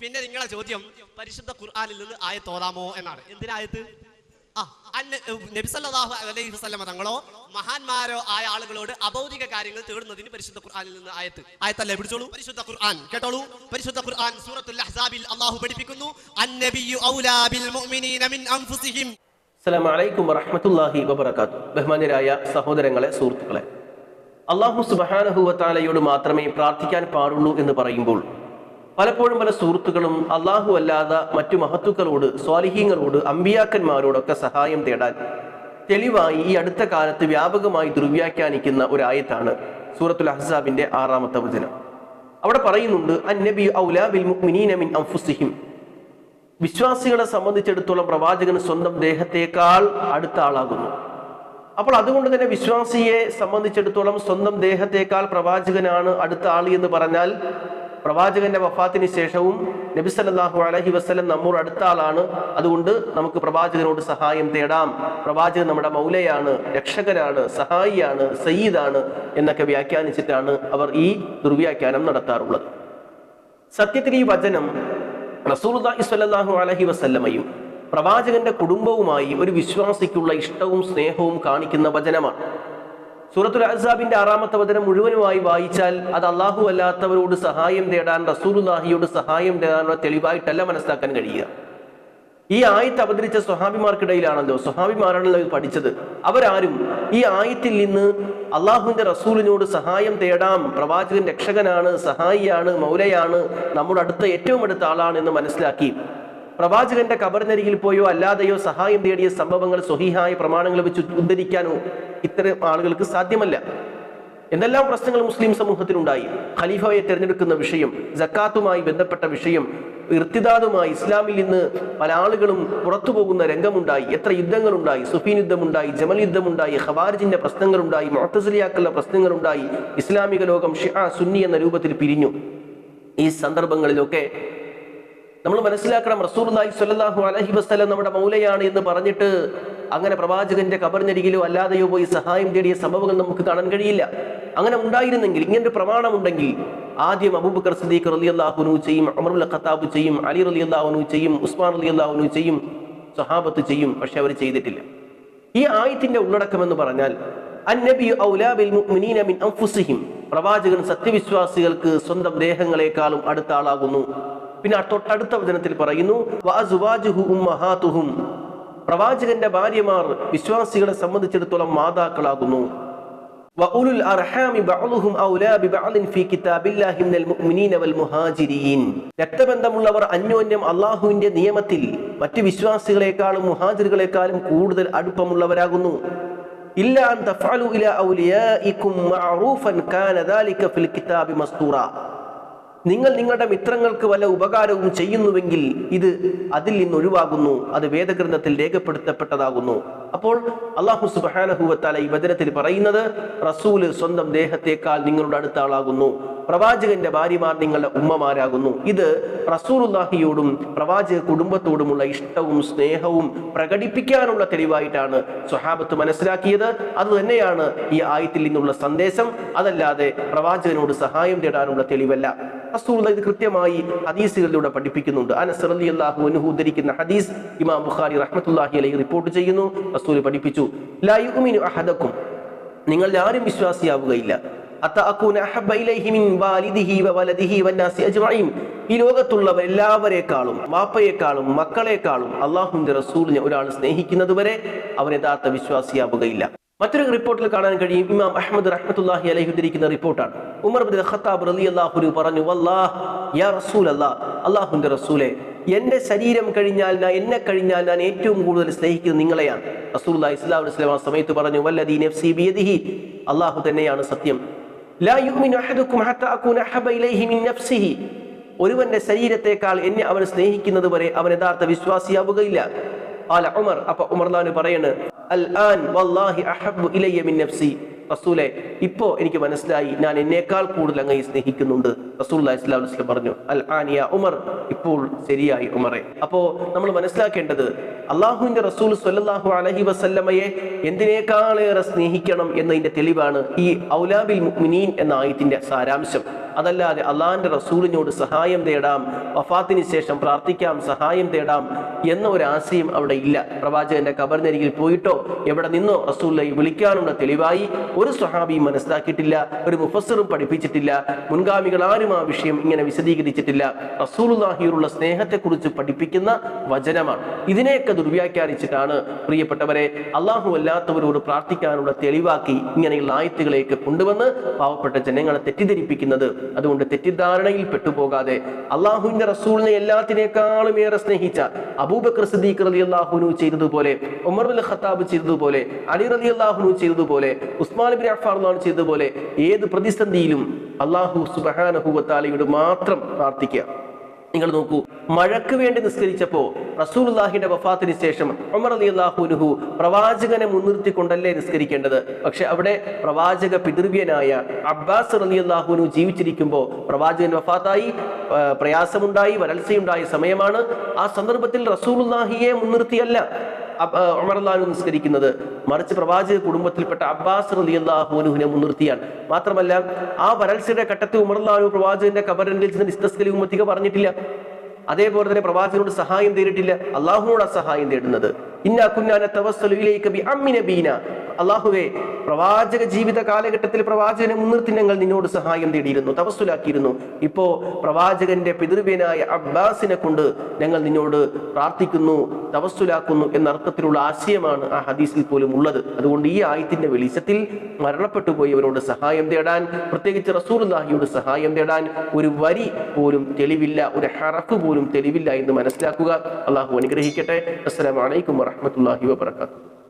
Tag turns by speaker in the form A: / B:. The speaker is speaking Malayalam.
A: പിന്നെ നിങ്ങളെ ചോദ്യം പരിശുദ്ധ ഖുർആാനിൽ നിന്ന് ആയത്ത് ഓതാമോ എന്നാണ്. എന്തിനായത് ആ അന്ന- നബി സല്ലല്ലാഹു അലൈഹി വസല്ലമ തങ്ങളോ മഹാന്മാരോ ആയ ആളുകളോട് അഭൗതിക കാര്യങ്ങൾ തേടുന്നതിന് പരിശുദ്ധ ഖുർആാനിൽ നിന്ന് ആയത്ത്. ആയത്തല്ലേ പിടിച്ചോളൂ. പരിശുദ്ധ ഖുർആൻ കേട്ടോളൂ. പരിശുദ്ധ ഖുർആൻ സൂറത്തുൽ അഹ്സാബിൽ അല്ലാഹു പഠിപ്പിക്കുന്നു. അന്നബിയു ഔലാ ബിൽ മുഅ്മിനീന മിൻ അൻഫുസിഹിം.
B: അസ്സലാം അലൈക്കും വറഹമത്തല്ലാഹി വബർക്കാത്തു ബഹുമാന്യരായ സഹോദരങ്ങളെ സുഹൃത്തുക്കളെ അള്ളാഹു സുബാനഹുവത്താലയോട് മാത്രമേ പ്രാർത്ഥിക്കാൻ പാടുള്ളൂ എന്ന് പറയുമ്പോൾ പലപ്പോഴും പല സുഹൃത്തുക്കളും അള്ളാഹു അല്ലാതെ മറ്റു മഹത്തുക്കളോട് സ്വാലിഹീങ്ങളോട് അമ്പിയാക്കന്മാരോടൊക്കെ സഹായം തേടാൻ തെളിവായി ഈ അടുത്ത കാലത്ത് വ്യാപകമായി ദുർവ്യാഖ്യാനിക്കുന്ന ഒരു ആയത്താണ് സൂറത്തുൽ അഹ്സാബിന്റെ ആറാമത്തെ വചനം. അവിടെ പറയുന്നുണ്ട് അന്നബി മിൻ അൻഫുസിഹിം. വിശ്വാസികളെ സംബന്ധിച്ചിടത്തോളം പ്രവാചകൻ സ്വന്തം ദേഹത്തേക്കാൾ അടുത്ത ആളാകുന്നു. അപ്പോൾ അതുകൊണ്ട് തന്നെ വിശ്വാസിയെ സംബന്ധിച്ചിടത്തോളം സ്വന്തം ദേഹത്തേക്കാൾ പ്രവാചകനാണ് അടുത്ത ആൾ എന്ന് പറഞ്ഞാൽ പ്രവാചകന്റെ വഫാത്തിന് ശേഷവും നബി സല്ലല്ലാഹു അലൈഹി വസല്ലം നമ്മോട് അടുത്ത ആളാണ്. അതുകൊണ്ട് നമുക്ക് പ്രവാചകനോട് സഹായം തേടാം. പ്രവാചകൻ നമ്മുടെ മൗലയാണ് രക്ഷകനാണ് സഹായിയാണ് സയ്യിദാണ് എന്നൊക്കെ വ്യാഖ്യാനിച്ചിട്ടാണ് അവർ ഈ ദുർവ്യാഖ്യാനം നടത്താറുള്ളത്. സത്യത്തിൽ ഈ വചനം റസൂലുള്ളാഹി സ്വല്ലല്ലാഹു അലഹി വസല്ലമയും പ്രവാചകന്റെ കുടുംബവുമായി ഒരു വിശ്വാസിക്കുള്ള ഇഷ്ടവും സ്നേഹവും കാണിക്കുന്ന വചനമാണ്. സൂറത്തുൽ അസാബിന്റെ ആറാമത്തെ വചനം മുഴുവനുമായി വായിച്ചാൽ അത് അള്ളാഹു അല്ലാത്തവരോട് സഹായം തേടാൻ റസൂലുള്ളാഹിയോട് സഹായം തേടാനുള്ള തെളിവായിട്ടല്ല മനസ്സിലാക്കാൻ കഴിയുക. ഈ ആയത്ത് അവതരിച്ച സ്വഹാബിമാർക്കിടയിലാണല്ലോ. സ്വഹാബിമാരാണല്ലോ ഇത് പഠിച്ചത്. അവരാരും ഈ ആയത്തിൽ നിന്ന് അള്ളാഹുവിന്റെ റസൂലിനോട് സഹായം തേടാം പ്രവാചകൻ രക്ഷകനാണ് സഹായിയാണ് മൗലയാണ് നമ്മുടെ അടുത്ത ഏറ്റവും അടുത്ത ആളാണ് എന്ന് മനസ്സിലാക്കി പ്രവാചകന്റെ കബറിനരികിൽ പോയോ അല്ലാതെയോ സഹായം തേടിയ സംഭവങ്ങൾ സ്വഹീഹായ പ്രമാണങ്ങൾ വെച്ച് ഉദ്ധരിക്കാനോ ഇത്തരം ആളുകൾക്ക് സാധ്യമല്ല. എന്തെല്ലാം പ്രശ്നങ്ങൾ മുസ്ലിം സമൂഹത്തിലുണ്ടായി? ഖലീഫയെ തിരഞ്ഞെടുക്കുന്ന വിഷയം ജക്കാത്തുമായി ബന്ധപ്പെട്ട വിഷയം ഇർത്തിദാദുമായി ഇസ്ലാമിൽ നിന്ന് പല ആളുകളും പുറത്തു പോകുന്ന രംഗമുണ്ടായി. എത്ര യുദ്ധങ്ങളുണ്ടായി? സുഫീൻ യുദ്ധമുണ്ടായി ജമൽ യുദ്ധമുണ്ടായി ഖവാരിജിന്റെ പ്രശ്നങ്ങളുണ്ടായി മൊത്തസിലിയാക്കുള്ള പ്രശ്നങ്ങളുണ്ടായി ഇസ്ലാമിക ലോകം ഷിആ സുന്നി എന്ന രൂപത്തിൽ പിരിഞ്ഞു. ഈ സന്ദർഭങ്ങളിലൊക്കെ നമ്മൾ മനസ്സിലാക്കണം റസൂർലായി സ്വല്ലല്ലാഹു അലഹി വസ്ലം നമ്മുടെ മൗലയാണ് എന്ന് പറഞ്ഞിട്ട് അങ്ങനെ പ്രവാചകന്റെ കബറിനരികിലോ അല്ലാതെയോ പോയി സഹായം തേടിയ സംഭവങ്ങൾ നമുക്ക് കാണാൻ കഴിയില്ല. അങ്ങനെ ഉണ്ടായിരുന്നെങ്കിൽ ഇങ്ങനൊരു പ്രമാണമുണ്ടെങ്കിൽ ആദ്യം അബൂബക്കർ സദീഖ് റലി അള്ളാഹുനു ചെയ്യും അമറുൽ ഖത്താബ് ചെയ്യും അലി റലി അള്ളാഹുനു ചെയ്യും ഉസ്മാൻ റലി അള്ളാഹുനു ചെയ്യും സഹാബത്ത് ചെയ്യും പക്ഷെ അവർ ചെയ്തിട്ടില്ല. ഈ ആയത്തിന്റെ ഉള്ളടക്കം എന്ന് പറഞ്ഞാൽ പ്രവാചകൻ സത്യവിശ്വാസികൾക്ക് സ്വന്തം ദേഹങ്ങളെക്കാളും അടുത്ത ആളാകുന്നു. പിന്നെ തൊട്ടടുത്ത വചനത്തിൽ പറയുന്നു പ്രവാചകന്റെ ഭാര്യമാർ വിശ്വാസികളെ സംബന്ധിച്ചിടത്തോളം മാതാക്കളാകുന്നു. വഉലുൽ അർഹാമി ബഅലുഹും ഔലാ ബിബഅലിൻ ഫീ കിതാബില്ലാഹി മുഅ്മിനീന വൽ രക്തബന്ധമുള്ളവർ അന്യോന്യം അള്ളാഹുവിന്റെ നിയമത്തിൽ മറ്റു വിശ്വാസികളെക്കാളും മുഹാജിറുകളെക്കാളും കൂടുതൽ അടുപ്പമുള്ളവരാകുന്നു. ഇല്ലാ അൻ ഇലാ ഔലിയാഇകും മഅറൂഫൻ കാന ഫിൽ കിതാബി മസ്തൂറ. നിങ്ങൾ നിങ്ങളുടെ മിത്രങ്ങൾക്ക് വല്ല ഉപകാരവും ചെയ്യുന്നുവെങ്കിൽ ഇത് അതിൽ നിന്ന് ഒഴിവാകുന്നു. അത് വേദഗ്രന്ഥത്തിൽ രേഖപ്പെടുത്തപ്പെട്ടതാകുന്നു. അപ്പോൾ അള്ളാഹു സുബാനഹുവത്താല ഈ വചനത്തിൽ പറയുന്നത് റസൂൽ സ്വന്തം ദേഹത്തേക്കാൾ നിങ്ങളുടെ അടുത്ത ആളാകുന്നു. പ്രവാചകന്റെ ഭാര്യമാർ നിങ്ങളുടെ ഉമ്മമാരാകുന്നു. ഇത് റസൂലുല്ലാഹിയോടും പ്രവാചക കുടുംബത്തോടുമുള്ള ഇഷ്ടവും സ്നേഹവും പ്രകടിപ്പിക്കാനുള്ള തെളിവായിട്ടാണ് സ്വഹാബത്ത് മനസ്സിലാക്കിയത്. അത് തന്നെയാണ് ഈ ആയത്തിൽ നിന്നുള്ള സന്ദേശം. അതല്ലാതെ പ്രവാചകനോട് സഹായം തേടാനുള്ള തെളിവല്ല. റസൂൽ ഇത് കൃത്യമായി ഹദീസുകളിലൂടെ പഠിപ്പിക്കുന്നുണ്ട്. അനസ് റളിയല്ലാഹു അൻഹു ഉദ്ധരിക്കുന്ന ഹദീസ് ഇമാം ബുഖാരി റഹ്മത്തുല്ലാഹി അലൈഹി റിപ്പോർട്ട് ചെയ്യുന്നു. റസൂൽ പഠിപ്പിച്ചു ലാ യുഅ്മിനു അഹദക്കും. നിങ്ങൾ ആരും വിശ്വാസിയാവുകയില്ല. ഈ ലോകത്തുള്ളവർ എല്ലാവരെക്കാളും വാപ്പയെക്കാളും മക്കളെക്കാളും അള്ളാഹുന്റെ റസൂലിനെ ഒരാൾ സ്നേഹിക്കുന്നത് വരെ അവൻ യഥാർത്ഥ വിശ്വാസിയാവുകയില്ല. മറ്റൊരു റിപ്പോർട്ടിൽ കാണാൻ കഴിയും. ഇമാം അഹമ്മദ് റഹ്മത്തുല്ലാഹി അലൈഹി ഉദ്ധരിക്കുന്ന റിപ്പോർട്ടാണ്. ഉമർ ബിൻ ഖത്താബ് റളിയല്ലാഹു പറഞ്ഞു വല്ലാഹ് റസൂൽ അല്ലാ അള്ളാഹുവിന്റെ റസൂലെ എന്റെ ശരീരം കഴിഞ്ഞാൽ ഞാൻ എന്നെ കഴിഞ്ഞാൽ ഞാൻ ഏറ്റവും കൂടുതൽ സ്നേഹിക്കുന്നത് നിങ്ങളെയാണ്. റസൂൽ ഇസ്ലാം ആ സമയത്ത് പറഞ്ഞു വല്ലദീ നഫ്സി അള്ളാഹു തന്നെയാണ് സത്യം. ലാ ഇലൈഹി മിൻ നഫ്സിഹി. ഒരുവന്റെ ശരീരത്തെക്കാൾ എന്നെ അവൻ സ്നേഹിക്കുന്നത് വരെ അവൻ യഥാർത്ഥ വിശ്വാസിയാവുകയില്ല. ആല ഉമർ അപ്പൊ ഉമർലാന് പറയാണ് അൽ ആൻ വല്ലാഹി അഹബ്ബു ഇലയ്യ മിൻ നഫ്സി. റസൂലെ ഇപ്പോ എനിക്ക് മനസ്സിലായി ഞാൻ എന്നേക്കാൾ കൂടുതൽ അങ്ങയെ സ്നേഹിക്കുന്നുണ്ട്. റസൂൽ ഇസ്ലാം വസ്ലം പറഞ്ഞു അൽ ആനിയ ഉമർ. ഇപ്പോൾ ശരിയായി ഉമറെ. അപ്പോ നമ്മൾ മനസ്സിലാക്കേണ്ടത് അള്ളാഹുവിന്റെ റസൂൽ സ്വല്ലല്ലാഹു അലൈഹി വസല്ലമയെ എന്തിനേക്കാളേറെ സ്നേഹിക്കണം എന്നതിന്റെ തെളിവാണ് ഈ ഔലാബിൽ മുഅ്മിനീൻ എന്ന ആയത്തിന്റെ സാരാംശം. അതല്ലാതെ അള്ളാഹിന്റെ റസൂലിനോട് സഹായം തേടാം വഫാത്തിന് ശേഷം പ്രാർത്ഥിക്കാം സഹായം തേടാം എന്ന ഒരു ആശയം അവിടെ ഇല്ല. പ്രവാചകന്റെ കബറിനരികിൽ പോയിട്ടോ? എവിടെ നിന്നോ? റസൂലിനെ വിളിക്കാനുള്ള തെളിവായി. ഒരു സ്വഹാബിയും മനസ്സിലാക്കിയിട്ടില്ല. ഒരു മുഫസറും പഠിപ്പിച്ചിട്ടില്ല. മുൻഗാമികൾ ആരും ആ വിഷയം ഇങ്ങനെ വിശദീകരിച്ചിട്ടില്ല. റസൂലുള്ളാഹിയോടുള്ള സ്നേഹത്തെക്കുറിച്ച് പഠിപ്പിക്കുന്ന വചനമാണ്. ഇതിനെയൊക്കെ ദുർവ്യാഖ്യാനിച്ചിട്ടാണ് പ്രിയപ്പെട്ടവരെ അള്ളാഹു അല്ലാത്തവരോട് പ്രാർത്ഥിക്കാനുള്ള തെളിവാക്കി ഇങ്ങനെയുള്ള ആയത്തുകളെയൊക്കെ കൊണ്ടുവന്ന് പാവപ്പെട്ട ജനങ്ങളെ തെറ്റിദ്ധരിപ്പിക്കുന്നത്. അതുകൊണ്ട് തെറ്റിദ്ധാരണയിൽ പെട്ടുപോകാതെ അള്ളാഹുവിന്റെ റസൂലിനെ എല്ലാത്തിനേക്കാളും ഏറെ സ്നേഹിച്ച അബൂബക്കർ സിദ്ദീഖ് റലി അള്ളാഹുനു ചെയ്തതുപോലെ ഉമർ ബിൻ ഖത്താബ് ചെയ്തതുപോലെ അലി റലി അള്ളാഹുനു ചെയ്തതുപോലെ ഉസ്മാൻ ബിൻ അഫാർ ചെയ്തതുപോലെ ഏത് പ്രതിസന്ധിയിലും അള്ളാഹു സുബഹാനഹുവത്താലയോട് മാത്രം പ്രാർത്ഥിക്കുക. നിങ്ങൾ നോക്കൂ മഴയ്ക്ക് വേണ്ടി നിസ്കരിച്ചപ്പോ റസൂലുള്ളാഹിന്റെ വഫാത്തിന് ശേഷം ഉമർ അലി അള്ളാഹുനുഹു പ്രവാചകനെ മുൻനിർത്തിക്കൊണ്ടല്ലേ നിസ്കരിക്കേണ്ടത്? പക്ഷെ അവിടെ പ്രവാചക പിതൃവ്യനായ അബ്ബാസ് അലി അള്ളാഹുനു ജീവിച്ചിരിക്കുമ്പോൾ പ്രവാചകൻ വഫാത്തായി പ്രയാസമുണ്ടായി വരൾച്ചയുണ്ടായ സമയമാണ്. ആ സന്ദർഭത്തിൽ റസൂലുള്ളാഹിയെ മുൻനിർത്തിയല്ല. അബ്- ഉമർ അള്ളാഹു നിസ്കരിക്കുന്നത് മറിച്ച് പ്രവാചക കുടുംബത്തിൽപ്പെട്ട അബ്ബാസ് റലി അള്ളാഹുനുഹിനെ മുൻനിർത്തിയാണ്. മാത്രമല്ല ആ വരൾച്ചയുടെ ഘട്ടത്തിൽ ഉമർ അള്ളാഹു പ്രവാചകന്റെ കബറിന്റെ ചെന്ന് നിസ്തസ്കലി ഉമ്മത്തിക പറഞ്ഞിട്ടില്ല. അതേപോലെ തന്നെ പ്രവാചകനോട് സഹായം തേടിയിട്ടില്ല. അള്ളാഹുനോട് സഹായം തേടുന്നത്. ഇന്നാ കുന്നാന തവസ്സലു ഇലൈക ബി നബീന അള്ളാഹുവേ പ്രവാചക ജീവിത കാലഘട്ടത്തിൽ പ്രവാചകനെ മുൻനിർത്തി ഞങ്ങൾ നിന്നോട് സഹായം തേടിയിരുന്നു തപസ്സുലാക്കിയിരുന്നു. ഇപ്പോ പ്രവാചകന്റെ പിതൃവ്യനായ അബ്ബാസിനെ കൊണ്ട് ഞങ്ങൾ നിന്നോട് പ്രാർത്ഥിക്കുന്നു തപസ്സുലാക്കുന്നു എന്ന അർത്ഥത്തിലുള്ള ആശയമാണ് ആ ഹദീസിൽ പോലും ഉള്ളത്. അതുകൊണ്ട് ഈ ആയത്തിന്റെ വെളിച്ചത്തിൽ മരണപ്പെട്ടു പോയവരോട് സഹായം തേടാൻ പ്രത്യേകിച്ച് റസൂലുള്ളാഹിയോട് സഹായം തേടാൻ ഒരു വരി പോലും തെളിവില്ല ഒരു ഹറഫ് പോലും തെളിവില്ല എന്ന് മനസ്സിലാക്കുക. അള്ളാഹു അനുഗ്രഹിക്കട്ടെ. അസ്സലാമു അലൈക്കും വറഹ്മത്തുള്ളാഹി വബറകാതുഹു.